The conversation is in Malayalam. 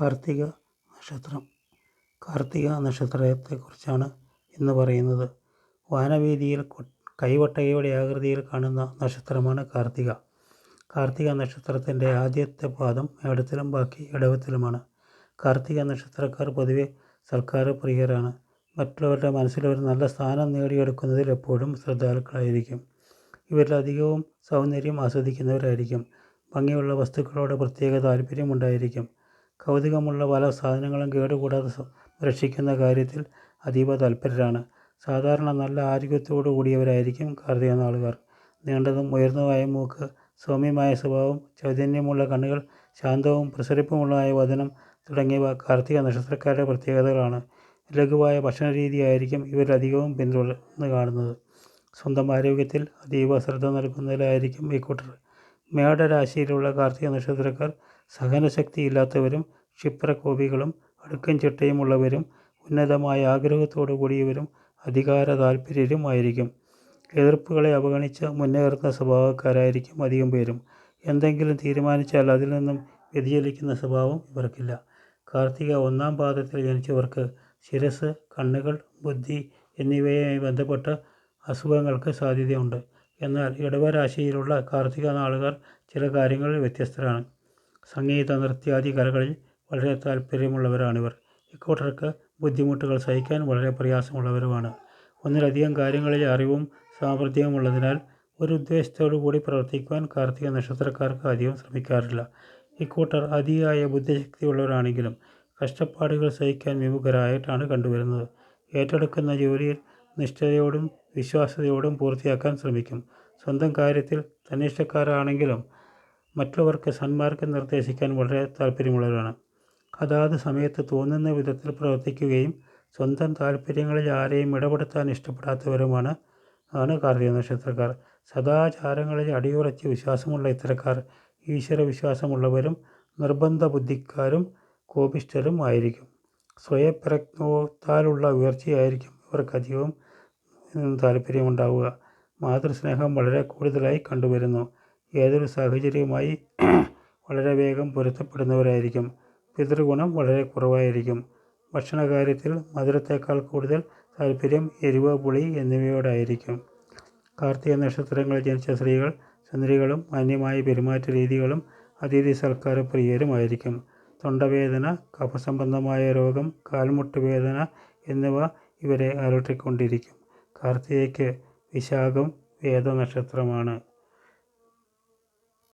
കാർത്തിക നക്ഷത്രം. കാർത്തിക നക്ഷത്രത്തെക്കുറിച്ചാണ് ഇന്ന് പറയുന്നത്. വാനവേദിയിൽ കൈവട്ടകയുടെ ആകൃതിയിൽ കാണുന്ന നക്ഷത്രമാണ് കാർത്തിക. കാർത്തിക നക്ഷത്രത്തിന്റെ ആദ്യത്തെ പാദം മേടത്തിലും ബാക്കി ഇടവത്തിലുമാണ്. കാർത്തിക നക്ഷത്രക്കാർ പൊതുവെ സർക്കാർ പ്രിയരാണ്. മറ്റുള്ളവരുടെ മനസ്സിൽ ഒരു നല്ല സ്ഥാനം നേടിയെടുക്കുന്നതിൽ എപ്പോഴും ശ്രദ്ധാലുക്കളായിരിക്കും. ഇവരിൽ അധികവും സൗന്ദര്യം ആസ്വദിക്കുന്നവരായിരിക്കും. ഭംഗിയുള്ള വസ്തുക്കളോട് പ്രത്യേക താല്പര്യമുണ്ടായിരിക്കും. കൗതുകമുള്ള പല സാധനങ്ങളും കേടുകൂടാതെ രക്ഷിക്കുന്ന കാര്യത്തിൽ അതീവ തൽപരരാണ് സാധാരണ നല്ല ആരോഗ്യത്തോടു കൂടിയവരായിരിക്കും കാർത്തിക നാളുകാർ. നീണ്ടതും ഉയർന്നതുമായ മൂക്ക് സൗമ്യമായ സ്വഭാവം ചൈതന്യമുള്ള കണ്ണുകൾ ശാന്തവും പ്രസരിപ്പുമുള്ളതായ വചനം തുടങ്ങിയവ കാർത്തിക നക്ഷത്രക്കാരുടെ പ്രത്യേകതകളാണ്. ലഘുവായ ഭക്ഷണരീതിയായിരിക്കും ഇവരധികവും പിന്തുടർന്ന് കാണുന്നത്. സ്വന്തം ആരോഗ്യത്തിൽ അതീവ ശ്രദ്ധ നൽകുന്നതിലായിരിക്കും ഇക്കൂട്ടർ മേടരാശിയിലുള്ള കാർത്തിക നക്ഷത്രക്കാർ സഹനശക്തിയില്ലാത്തവരും ക്ഷിപ്രകോപികളും അടുക്കും ചിട്ടയുമുള്ളവരും ഉന്നതമായ ആഗ്രഹത്തോടു കൂടിയവരും അധികാര താല്പര്യരുമായിരിക്കും എതിർപ്പുകളെ അവഗണിച്ച് മുന്നേറുന്ന സ്വഭാവക്കാരായിരിക്കും അധികം പേരും. എന്തെങ്കിലും തീരുമാനിച്ചാൽ അതിൽ നിന്നും വ്യതിചലിക്കുന്ന സ്വഭാവം ഇവർക്കില്ല. കാർത്തിക ഒന്നാം പാദത്തിൽ ജനിച്ചവർക്ക് ശിരസ് കണ്ണുകൾ ബുദ്ധി എന്നിവയുമായി ബന്ധപ്പെട്ട അസുഖങ്ങൾക്ക് സാധ്യതയുണ്ട്. എന്നാൽ ഇടവരാശിയിലുള്ള കാർത്തിക നാളുകാർ ചില കാര്യങ്ങളിൽ വ്യത്യസ്തരാണ്. സംഗീത നൃത്യാദി കലകളിൽ വളരെ താല്പര്യമുള്ളവരാണിവർ. ഇക്കൂട്ടർക്ക് ബുദ്ധിമുട്ടുകൾ സഹിക്കാൻ വളരെ പ്രയാസമുള്ളവരുമാണ്. ഒന്നിലധികം കാര്യങ്ങളിൽ അറിവും സാമർഥ്യവുമുള്ളതിനാൽ ഒരു ഉദ്ദേശത്തോടു കൂടി പ്രവർത്തിക്കുവാൻ കാർത്തിക നക്ഷത്രക്കാർക്ക് അധികം ശ്രമിക്കാറില്ല. ഇക്കൂട്ടർ അതിയായ ബുദ്ധിശക്തിയുള്ളവരാണെങ്കിലും കഷ്ടപ്പാടുകൾ സഹിക്കാൻ വിമുഖരായിട്ടാണ് കണ്ടുവരുന്നത്. ഏറ്റെടുക്കുന്ന ജോലിയിൽ നിഷ്ഠയോടും വിശ്വാസ്യതയോടും പൂർത്തിയാക്കാൻ ശ്രമിക്കും. സ്വന്തം കാര്യത്തിൽ തന്നിഷ്ടക്കാരാണെങ്കിലും മറ്റുള്ളവർക്ക് സന്മാർഗം നിർദ്ദേശിക്കാൻ വളരെ താല്പര്യമുള്ളവരാണ് അതാത് സമയത്ത് തോന്നുന്ന വിധത്തിൽ പ്രവർത്തിക്കുകയും സ്വന്തം താല്പര്യങ്ങളിൽ ആരെയും ഇടപെടുത്താൻ ഇഷ്ടപ്പെടാത്തവരുമാണ്. ആണ് കാർത്തിക നക്ഷത്രക്കാർ. സദാചാരങ്ങളിൽ അടിയുറച്ച് വിശ്വാസമുള്ള ഇത്തരക്കാർ ഈശ്വര വിശ്വാസമുള്ളവരും നിർബന്ധ ബുദ്ധിക്കാരും കോപിഷ്ഠരും ആയിരിക്കും. സ്വയപ്രജ്ഞത്താലുള്ള ഉയർച്ചയായിരിക്കും ഇവർക്ക് അധികവും താല്പര്യമുണ്ടാവുക മാതൃസ്നേഹം വളരെ കൂടുതലായി കണ്ടുവരുന്നു. ഏതൊരു സാഹചര്യവുമായി വളരെ വേഗം പൊരുത്തപ്പെടുന്നവരായിരിക്കും. പിതൃഗുണം വളരെ കുറവായിരിക്കും. ഭക്ഷണകാര്യത്തിൽ മധുരത്തേക്കാൾ കൂടുതൽ താല്പര്യം എരിവ് പുളി എന്നിവയോടായിരിക്കും. കാർത്തിക നക്ഷത്രങ്ങളിൽ ജനിച്ച സ്ത്രീകൾ സുന്ദരികളും മാന്യമായ പെരുമാറ്റ രീതികളും അതിഥി സൽക്കാര പ്രിയരുമായിരിക്കും. തൊണ്ടവേദന കഫസംബന്ധമായ രോഗം കാൽമുട്ട് വേദന എന്നിവ ഇവരെ അലട്ടിക്കൊണ്ടിരിക്കും കാർത്തികയ്ക്ക് വിശാഖം വേദനക്ഷത്രമാണ്.